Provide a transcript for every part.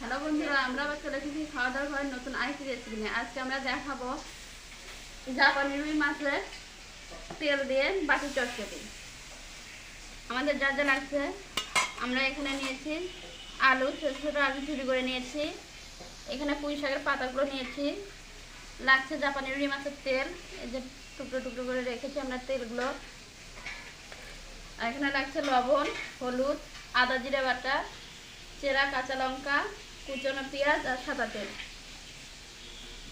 Hello বন্ধুরা, আমরা আবার চলে এসেছি খাওয়া দাওয়া ঘরের নতুন আরেকটি রেসিপি নিয়ে। আজকে আমরা দেখাবো জাপানি রুই মাছের তেল দিয়ে বাটি চটচটি আমাদের যা যা লাগছে, আমরা এখানে নিয়েছি আলু, ছোটো ছোটো আলু চুরি করে নিয়েছি। এখানে পুঁই শাকের পাতাগুলো নিয়েছি। লাগছে জাপানি রুই মাছের তেল, এই যে টুকরো টুকরো করে রেখেছি আমরা তেলগুলো। আর এখানে লাগছে লবণ, হলুদ, আদা, জিরে বাটা চেরা, কাঁচা লঙ্কা, কুচনো পেঁয়াজ আর সাদা তেল।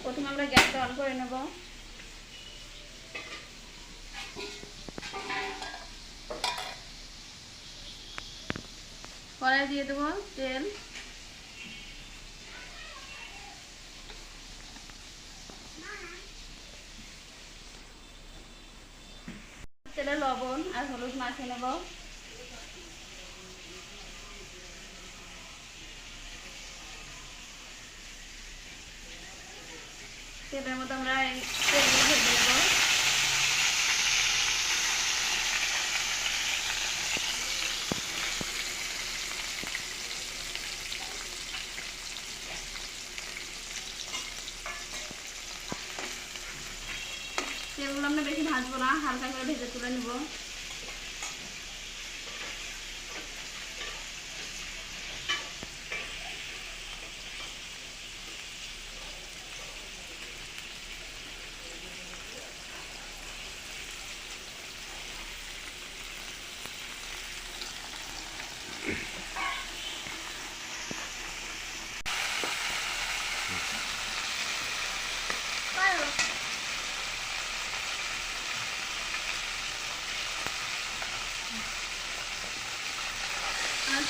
প্রথমে আমরা গ্যাসটা অন করে নেব। কড়াই দিয়ে দেবো তেল। তেলে লবণ আর হলুদ মাখিয়ে নেব। তেলের মধ্যে আমরা এই তেলগুলো ভেজে নেব। তেলগুলো আমরা বেশি ভাজবো না, হালকা করে ভেজে তুলে নেব।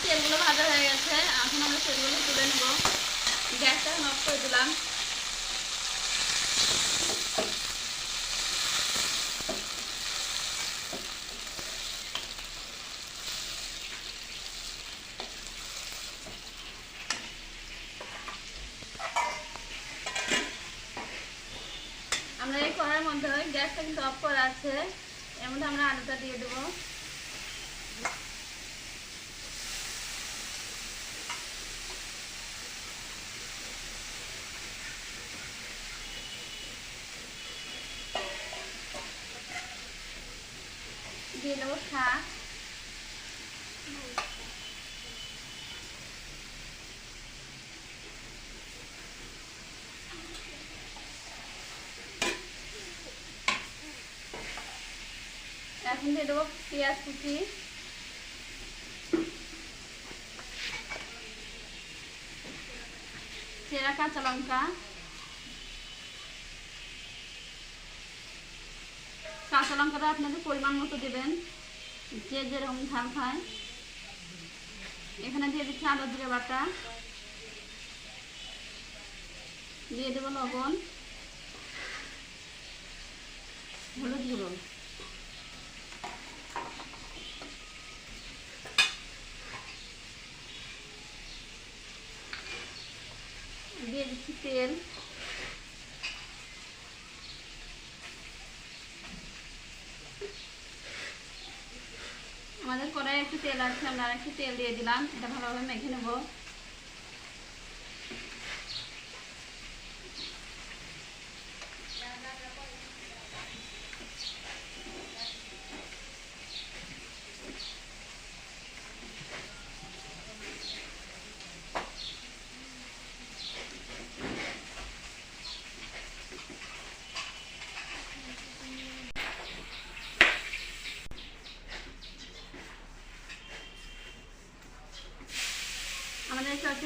তেলগুলো ভাজা হয়ে গেছে এখন আমরা সেগুলো তুলে নেব। গ্যাসটা অফ করে দিলাম আমরা এই করার মধ্যে গ্যাসটা কিন্তু অফ করা আছে। এর মধ্যে আমরা আলুটা দিয়ে দেবো। দিয়ে দেবো শাক। এখন দিয়ে দেবো পেঁয়াজ কুচি। চেরা কাঁচা লঙ্কা। কাঁচা লঙ্কাটা আপনাদের পরিমাণ মতো দেবেন, যে যেরকম ঝাল খায়। এখানে দিয়ে দিচ্ছি আলু জিরে বাটা। দিয়ে দেবো লবণ। হলুদ গুঁড়ো দিয়ে দিচ্ছি তেল। আমাদের কড়াই একটু তেল আছে, আমরা একটু তেল দিয়ে দিলাম। এটা ভালোভাবে মেখে নেব।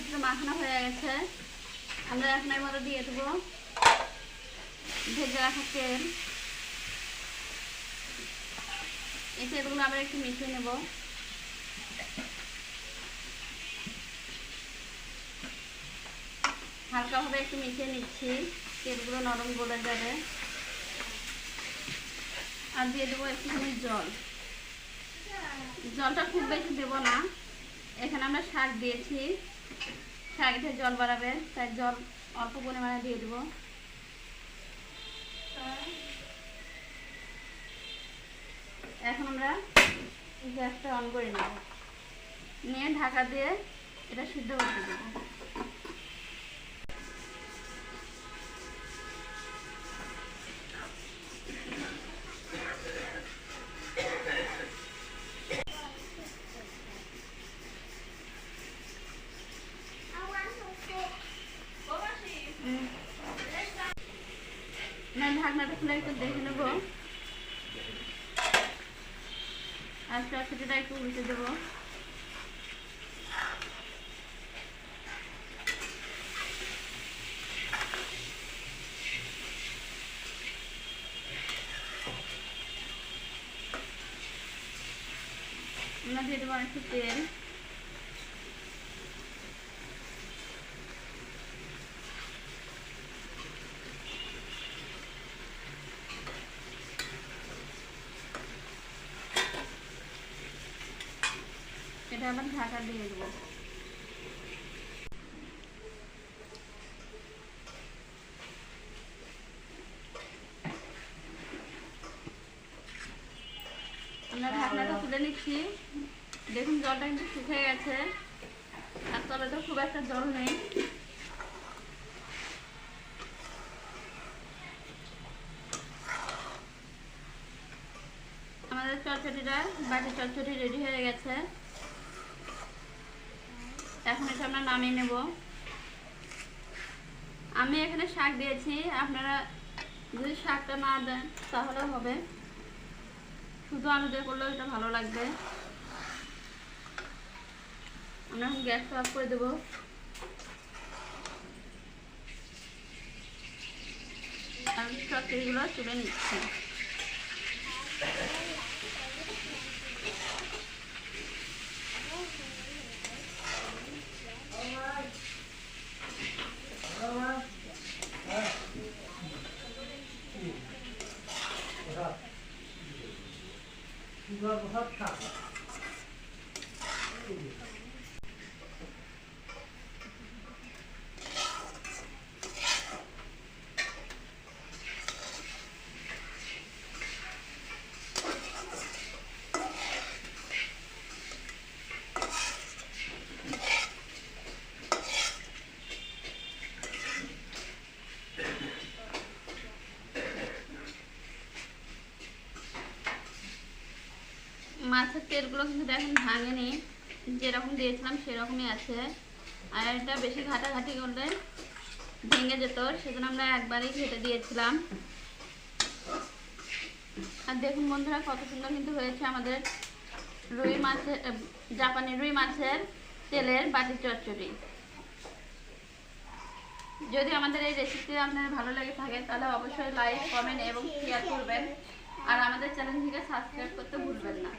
চলচ্চিত্র মাখানো হয়ে গেছে। আমরা এখন এর মধ্যে দিয়ে দেবো। ভেজে রাখা তেল। এই তেলগুলো আবার একটু মিশিয়ে নেব। হালকাভাবে একটু মিশিয়ে নিচ্ছি। তেলগুলো নরম গলে যাবে। আর দিয়ে দেবো একটুখানি জল। জলটা খুব বেশি দেবো না। এখানে আমরা শাক দিয়েছি। শাকটা জল বাড়াবে, তাই জল অল্প পরিমাণে দিয়ে দেবো। এখন আমরা গ্যাসটা অন করে নেব। নিয়ে ঢাকা দিয়ে এটা সিদ্ধ করতে দেবো খুলে একটু দেখে নেব আর চটচটিটা একটু উল্টে দেবো আমরা দিয়ে দেবো একটু তেল এটা আবার ঢাকা দিয়ে দেবো। আমরা ঢাকনাটা তুলে নিচ্ছি। দেখুন, জলটা কিন্তু শুকিয়ে গেছে। আর তবে তো খুব একটা জল নেই। আমাদের চটচটিটা বাটি চটচটি রেডি হয়ে গেছে। এখন এটা আমরা নামিয়ে নেব। আমি এখানে শাক দিয়েছি, আপনারা যদি শাকটা না দেন তাহলে হবে। শুধু আলু দিয়ে করলেও এটা ভালো লাগবে। আমরা এখন গ্যাস অফ করে দেবো। আর চটচড়িগুলো তুলে নিচ্ছি। ব্যবহার থাকে মাছের তেলগুলো কিন্তু দেখুন ভাঙেনি, যেরকম দিয়েছিলাম সেরকমই আছে। আর এটা বেশি ঘাটাঘাটি করলে ভেঙে যেত, সেজন্য আমরা একবারেই ঘেটে দিয়েছিলাম। আর দেখুন বন্ধুরা, কত সুন্দর কিন্তু হয়েছে আমাদের রুই মাছের জাপানি রুই মাছের তেলের বাটি চচ্চড়ি। যদি আমাদের এই রেসিপি আপনার ভালো লেগে থাকে, তাহলে অবশ্যই লাইক কমেন্ট এবং শেয়ার করবেন। আর আমাদের চ্যানেলটিকে সাবস্ক্রাইব করতে ভুলবেন না।